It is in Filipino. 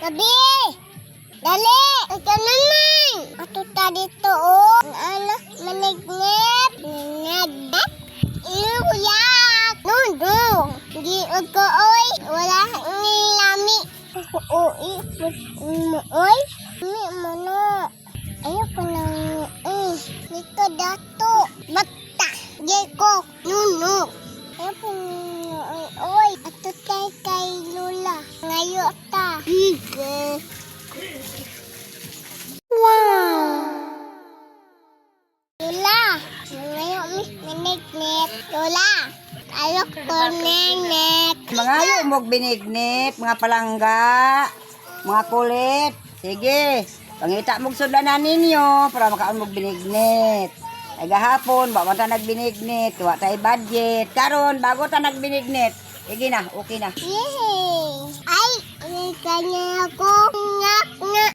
Gabi! Dali! Ito naman! Ato ta dito, oh! Ang anak, manignip! Nanagdat! Iuyak! Nundong! Di ko, oy! Wala ni lami! Uy! Uy! Ni mano! Ayoko nang... Mm, dito dato! Bata! Di ko! Nuno! Ngayo ta! Higa! Wow! Lola! Ngayon mi minignet. Lola! Alok ko nenek. Mga ayo mo binignit, mga palangga, mga kulit. Sige, pangita mong sudanan ninyo para makaon mo binignit. Ay gahapon, ba ta nagbinignit, wa tay budget. Karon bago ta nagbinignit. Sige na, okay na. Yay! Ay! Kanya ako.